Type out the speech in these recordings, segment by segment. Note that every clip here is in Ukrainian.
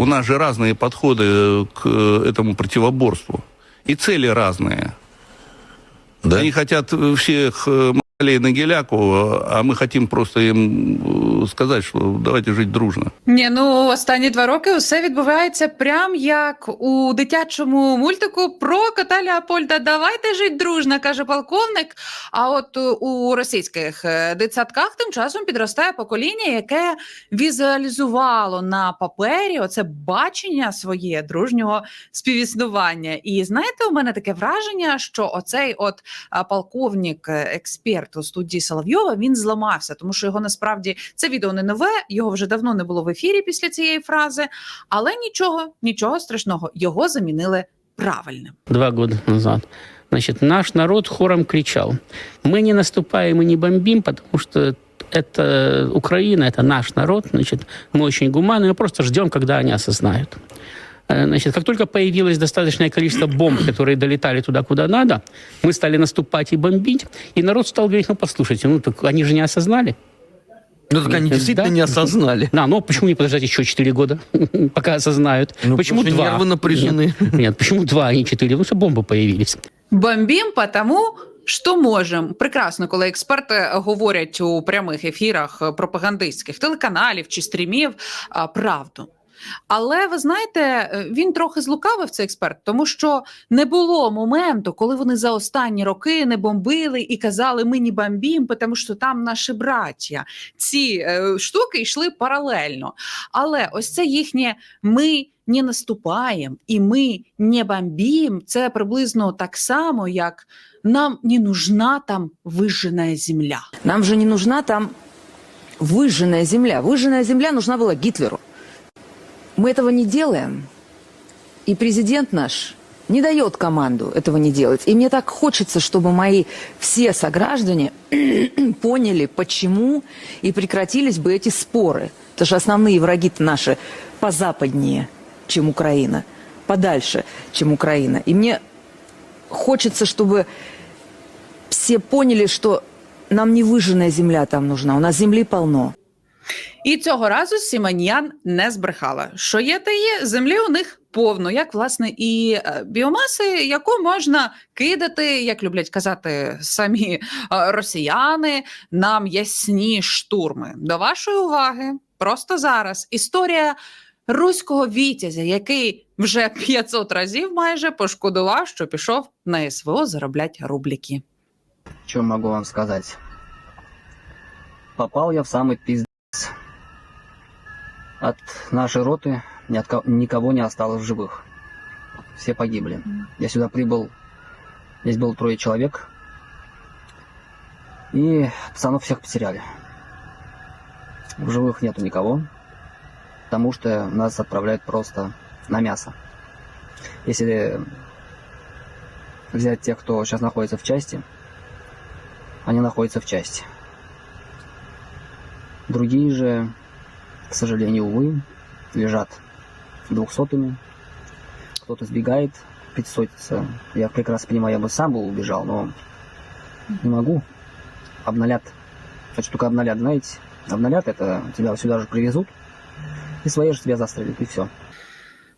У нас же разные подходы к э, этому противоборству. И цели разные. Да? Они хотят э, всех э, москалей на геляку, а мы хотим просто им э, сказать, что давайте жить дружно. Ні, ну останні два роки усе відбувається прям як у дитячому мультику про кота Леопольда. Давайте жить дружно, каже полковник. А от е, у російських е, дитсадках тим часом підростає покоління, яке візуалізувало на папері оце бачення своє дружнього співіснування. І знаєте, у мене таке враження, що оцей от а, полковник, е, експерт у студії Соловйова, він зламався, тому що його насправді це відео не нове, його вже давно не було в ефірі після цієї фрази. Але нічого, нічого страшного, його замінили правильним. два года назад. Значит, наш народ хором кричал, мы не наступаем и не бомбим, потому что это Украина, это наш народ, значит, мы очень гуманны, мы просто ждем, когда они осознают. Э, Значит, как только появилось достаточное количество бомб, которые долетали туда, куда надо, мы стали наступать и бомбить, и народ стал говорить, ну, послушайте, ну, так они же не осознали. Ну так они Да. действительно не осознали. Да, но почему не подождать еще 4 года, пока осознают? Ну, почему потому что два? нервы напряжены. Нет, нет, почему два, а не 4? Потому что бомбы появились. Бомбім потому, що можем. Прекрасно, коли експерти говорять у прямих ефірах е, пропагандистських телеканалів чи стрімів а, правду. Але ви знаєте, е, він трохи злукавив цей експерт, тому що не було моменту, коли вони за останні роки не бомбили і казали, ми не бомбім, тому що там наші браття. Ці е, штуки йшли паралельно. Але ось це їхнє ми не наступаємо і ми не бомбім. Це приблизно так само, як нам не нужна там вижжена земля. Нам же не нужна там выжженная земля. Выжженная земля нужна была Гитлеру. Мы этого не делаем. И президент наш не дает команду этого не делать. И мне так хочется, чтобы мои все сограждане поняли, почему, и прекратились бы эти споры. Потому что основные враги-то наши позападнее, чем Украина, подальше, чем Украина. И мне хочется, чтобы все поняли, что нам не выжженная земля там нужна, у нас земли полно. І цього разу Сіманіян не збрехала. Що є, те є, землі у них повно, як власне і е, біомаси, яку можна кидати, як люблять казати самі е, росіяни, нам ясні штурми. До вашої уваги, просто зараз історія руського вітязя, який вже 500 разів майже пошкодував, що пішов на СВО зароблять рубліки. Что могу вам сказать? Попал я в самый пиздец. От нашей роты ни никого не осталось в живых. Все погибли. Я сюда прибыл, здесь было трое человек, и пацанов всех потеряли. В живых нету никого, потому что нас отправляют просто на мясо. Если взять тех, кто сейчас находится в части, они находятся в части. Другие же, к сожалению, увы, лежат двухсотыми. Кто-то сбегает, пятисотится. Я прекрасно понимаю, я бы сам был убежал, но не могу. Обналят. Значит, только обналят, знаете. Обналят, это тебя сюда же привезут. И свои же тебя застрелят, и все.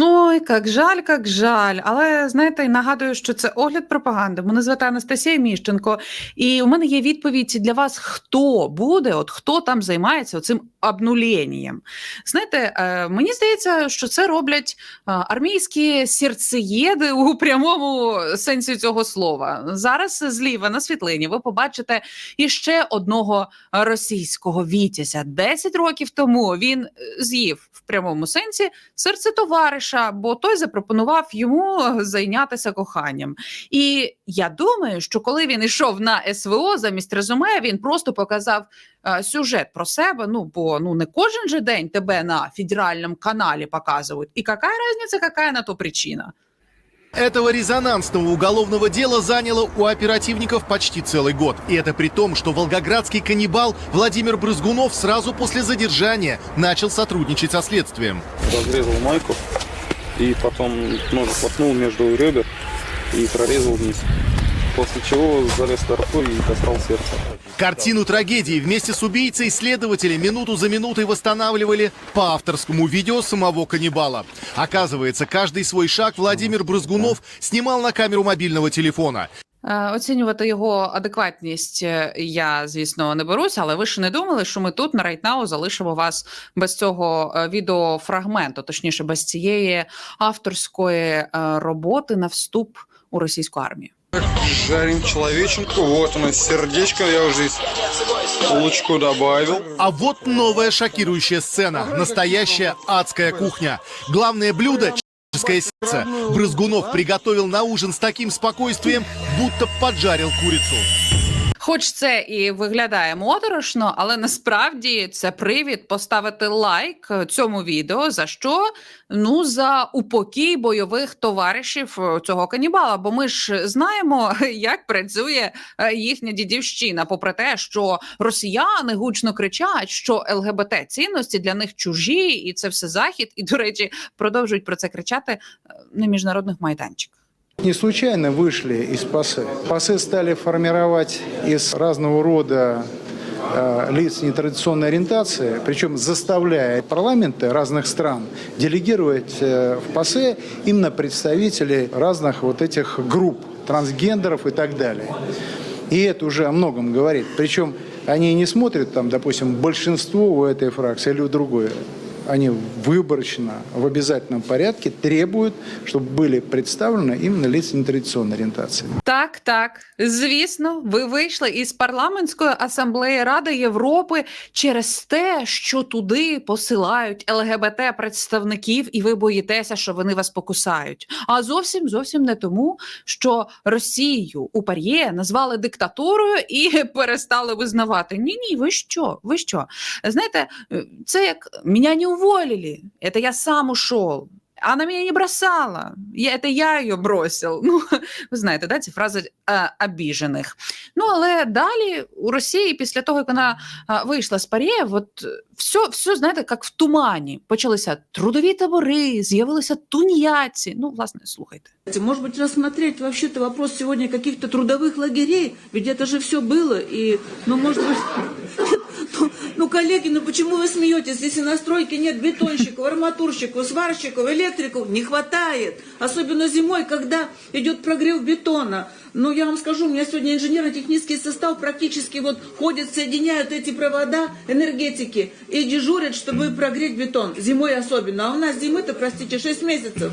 Ой, як жаль, як жаль. Але знаєте, нагадую, що це огляд пропаганди. Мене звати Анастасія Міщенко, і у мене є відповідь для вас: хто буде, от хто там займається цим обнулєнням. Знаєте, е, мені здається, що це роблять е, армійські серцеєди у прямому сенсі цього слова. Зараз зліва на світлині ви побачите іще одного російського вітязя. 10 років тому він е, з'їв в прямому сенсі серце товариша, бо той запропонував йому зайнятися коханням. І я думаю, що коли він йшов на СВО замість резюме, він просто показав е, сюжет про себе. Ну бо ну не кожен же день тебе на федеральному каналі показують. І яка різниця, яка на то причина? Этого резонансного уголовного дела заняло у оперативников почти целый год. И это при том, что волгоградский каннибал Владимир Брызгунов сразу после задержания начал сотрудничать со следствием. разрезал майку и потом нож воткнул между ребер и прорезал вниз. После чего залез рукой и касал сердце. Картину трагедии вместе с убийцей следователи минуту за минутой восстанавливали по авторскому видео самого каннибала. Оказывается, каждый свой шаг Владимир Брызгунов снимал на камеру мобильного телефона. Е, Оцінювати його адекватність е, я, звісно, не берусь, але ви ж не думали, що ми тут на Райтнау залишимо вас без цього е, відеофрагменту, точніше, без цієї авторської роботи на вступ у російську армію. Жарим человеченку. Вот у нас сердечко. Я уже лучку добавил. А вот новая шокирующая сцена. Настоящая адская кухня. Главное блюдо – человеческое сердце. Брызгунов приготовил на ужин с таким спокойствием, будто поджарил курицу. Хоч це і виглядає моторошно, але насправді це привід поставити лайк цьому відео. За що? Ну за упокій бойових товаришів цього канібала. Бо ми ж знаємо, як працює е, їхня дідівщина. Попри те, що росіяни гучно кричать, що ЛГБТ цінності для них чужі, і це все захід. І до речі, продовжують про це кричати е, на міжнародних майданчиках. Не случайно вышли из ПАСЕ. ПАСЕ стали формировать из разного рода э, лиц нетрадиционной ориентации, причем заставляя парламенты разных стран делегировать э, в ПАСЕ именно представителей разных вот этих групп, трансгендеров и так далее. И это уже о многом говорит. Причем они не смотрят там, допустим, большинство у этой фракции или у другой. Они выборочно, в обязательном порядке требуют, чтобы были представлены именно лица нетрадиционной ориентации. Так, так, звісно, ви вийшли із парламентської асамблеї Ради Європи через те, що туди посилають ЛГБТ представників, і ви боїтеся, що вони вас покусають. А зовсім зовсім не тому, що Росію у Пар'є назвали диктатурою і перестали визнавати. Ні, ні, ви що? Ви що? Знаєте, це як мене не уволили, це я сам ушов. Она меня не бросала. Я, это я ее бросил. Ну, ви знаєте, да, ці фрази е, обіжених. Ну, але далі у Росії, після того, як вона е, вийшла з Парє, от е, все, все, знаєте, як в тумані. Почалися трудові табори, з'явилися тунеядці. Ну, власне, слухайте. Может быть, рассмотреть вообще-то вопрос сегодня каких-то трудовых лагерей, ведь это же все было, и, ну, может быть, ну, коллеги, ну почему вы смеетесь, если на стройке нет бетонщиков, арматурщиков, сварщиков, электриков, не хватает, особенно зимой, когда идет прогрев бетона. Ну, я вам скажу, у меня сегодня инженерно-технический состав практически вот ходит, соединяют эти провода энергетики и дежурят, чтобы прогреть бетон, зимой особенно. А у нас зимы-то, простите, 6 месяцев.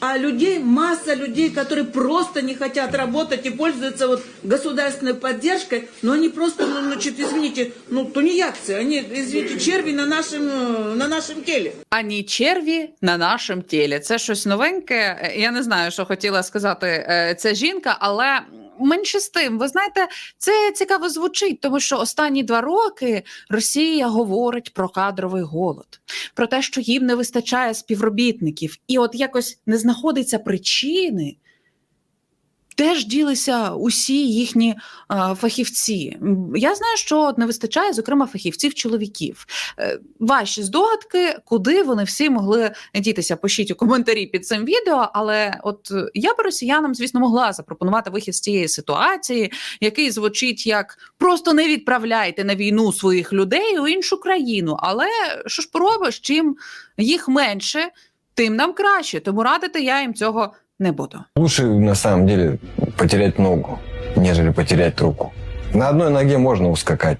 А людей, масса людей, которые просто не хотят работать и пользуются вот государственной поддержкой, но они просто, ну, значит, извините, ну, тунеядцы, они, извините, черви на нашем, э, на нашем теле. Ані черві на нашому тілі. Це щось новеньке. Е, Я не знаю, що хотіла сказати е, ця жінка, але менше з тим, ви знаєте, це цікаво звучить, тому що останні два роки Росія говорить про кадровий голод, про те, що їм не вистачає співробітників, і от якось не знаходиться причини. Де ж ділися усі їхні а, фахівці? Я знаю, що не вистачає, зокрема, фахівців чоловіків. Е, Ваші здогадки, куди вони всі могли дітися? Пишіть у коментарі під цим відео. Але от я би росіянам, звісно, могла запропонувати вихід з цієї ситуації, який звучить як просто не відправляйте на війну своїх людей у іншу країну. Але що ж поробиш, чим їх менше, тим нам краще. Тому радити я їм цього не буду. Лучше на самом деле потерять ногу, нежели потерять руку. На одной ноге можно ускакать.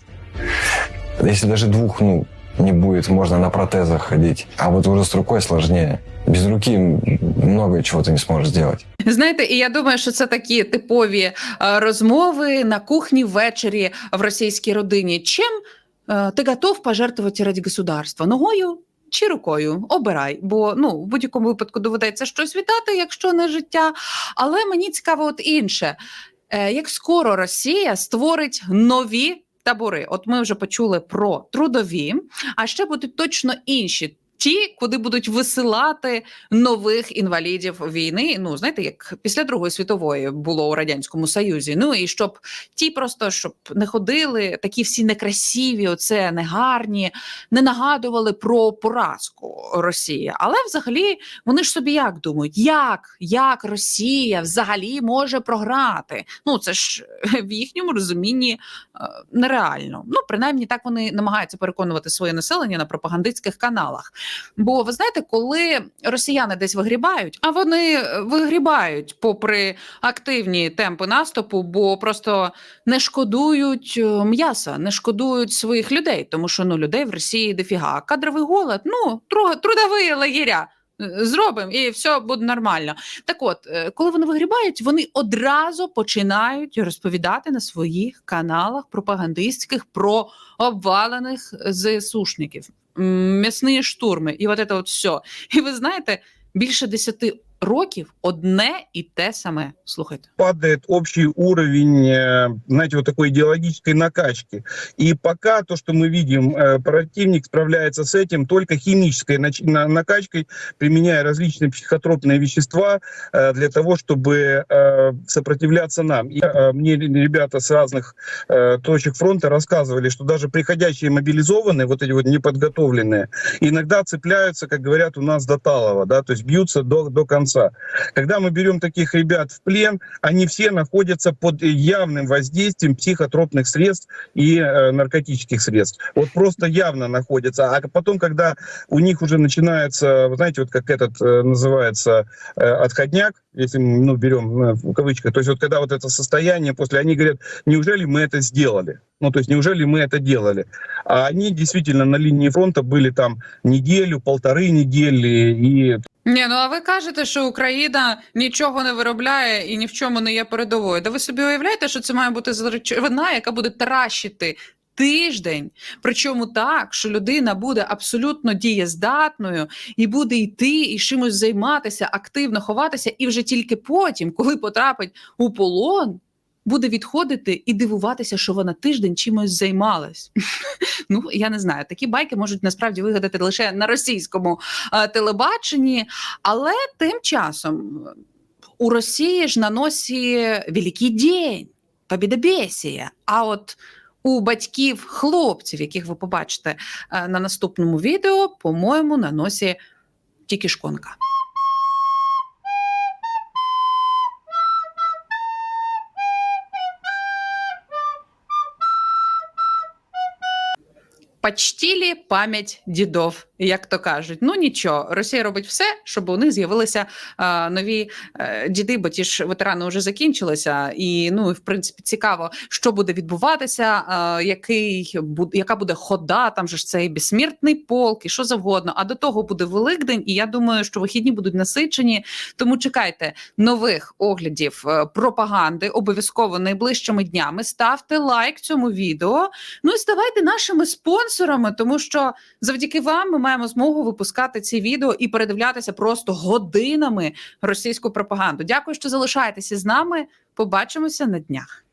Если даже двух, ну, не будет, можно на протезах ходить. А вот уже с рукой сложнее. Без руки много чего ты не сможешь сделать. Знаєте, і я думаю, що це такі типові е, розмови на кухні ввечері в російській родині. Чим е, ти готов пожертвувати ради государства? Ногою чи рукою? Обирай, бо ну в будь-якому випадку доведеться щось віддати, якщо не життя. Але мені цікаво, от інше, Е, як скоро Росія створить нові табори? От ми вже почули про трудові, а ще будуть точно інші. Ті, куди будуть висилати нових інвалідів війни. Ну знаєте, як після Другої світової було у радянському Союзі. Ну і щоб ті просто щоб не ходили, такі всі некрасиві, оце негарні, не нагадували про поразку Росії. Але взагалі вони ж собі як думають, як, як Росія взагалі може програти? Ну це ж в їхньому розумінні е, нереально. Ну принаймні так вони намагаються переконувати своє населення на пропагандистських каналах. Бо ви знаєте, коли росіяни десь вигрібають, а вони е, вигрібають попри активні темпи наступу, бо просто не шкодують е, м'яса, не шкодують своїх людей, тому що ну людей в Росії дофіга. Кадровий голод, ну тру- трудові лагеря. е, Зробимо і все буде нормально. Так от, коли вони вигрібають, вони одразу починають розповідати на своїх каналах пропагандистських про обвалених ЗСУшників, м, м'ясні штурми, і вот это от все. І ви знаєте, більше десяти років одне і те саме. Слухайте. падает общий уровень, э, знаете, вот такой идеологической накачки. И пока то, что мы видим, э, противник справляется с этим только химической накачкой, применяя различные психотропные вещества э, для того, чтобы сопротивляться нам. И мне ребята с разных точек фронта рассказывали, что даже приходящие мобилизованные, вот эти вот неподготовленные, иногда цепляются, как говорят у нас, до талого, да, то есть бьются до, до конца. Когда мы берем таких ребят в плен, они все находятся под явным воздействием психотропных средств и э, наркотических средств. Вот просто явно находятся. А потом, когда у них уже начинается, знаете, вот как этот э, называется э, отходняк, если мы ну, берем э, в кавычках, то есть вот когда вот это состояние после, они говорят, неужели мы это сделали? Ну, то есть неужели мы это делали? А они действительно на линии фронта были там неделю, полторы недели, и Ні, ну а ви кажете, що Україна нічого не виробляє і ні в чому не є передовою. Да ви собі уявляєте, що це має бути речовина, яка буде тращити тиждень. Причому так, що людина буде абсолютно дієздатною і буде йти і чимось займатися, активно ховатися, і вже тільки потім, коли потрапить у полон. Буде відходити і дивуватися, що вона тиждень чимось займалась. Ну я не знаю. Такі байки можуть насправді вигадати лише на російському е, телебаченні, але тим часом у Росії ж на носі Великий день, Побєдобєсія. А от у батьків хлопців, яких ви побачите е, на наступному відео, по-моєму, на носі тільки шконка. Почтілі пам'ять дідов, як то кажуть. Ну нічого, Росія робить все, щоб у них з'явилися е, нові е, діди, бо ті ж ветерани вже закінчилися. І ну в принципі цікаво, що буде відбуватися, е, який бу- яка буде хода. Там же ж цей безсмертний полк і що завгодно. А до того буде Великдень, і я думаю, що вихідні будуть насичені. Тому чекайте нових оглядів е, пропаганди обов'язково найближчими днями. Ставте лайк цьому відео. Ну і ставайте нашими спонсорами, тому що завдяки вам ми маємо змогу випускати ці відео і передивлятися просто годинами російську пропаганду. Дякую, що залишаєтеся з нами. Побачимося на днях.